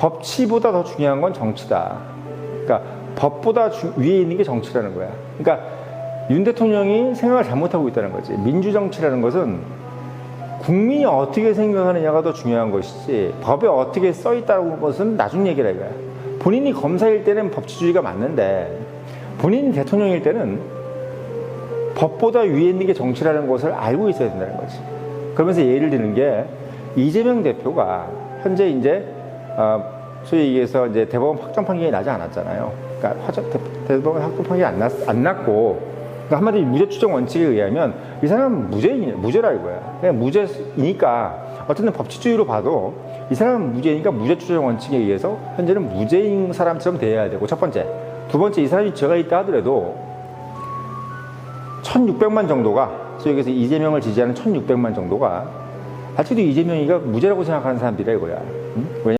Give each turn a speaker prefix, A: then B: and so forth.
A: 법치보다 더 중요한 건 정치다. 그러니까 법보다 주- 위에 있는 게 정치라는 거야. 그러니까 윤 대통령이 생각을 잘못하고 있다는 거지. 민주정치라는 것은 국민이 어떻게 생각하느냐가 더 중요한 것이지 법에 어떻게 써 있다는 것은 나중 얘기라 이거야. 본인이 검사일 때는 법치주의가 맞는데 본인이 대통령일 때는 법보다 위에 있는 게 정치라는 것을 알고 있어야 된다는 거지. 그러면서 예를 드는 게 이재명 대표가 현재 이제 어, 소위 얘기해서 이제 대법원 확정 판결이 나지 않았잖아요. 그러니까 화정- 대- 대법원 확정 판결이 안, 났, 안 났고 그러니까 한마디로 무죄 추정 원칙에 의하면 이 사람은 무죄인 무죄라 이거야. 그냥 무죄니까 어쨌든 법치주의로 봐도 이 사람은 무죄니까 무죄 추정 원칙에 의해서 현재는 무죄인 사람처럼 대해야 되고 첫 번째, 두 번째 이 사람이 죄가 있다 하더라도 1,600만 정도가 소위 얘기해서 이재명을 지지하는 1,600만 정도가 아직도 이재명이가 무죄라고 생각하는 사람들이라 이거야. 응? 왜냐?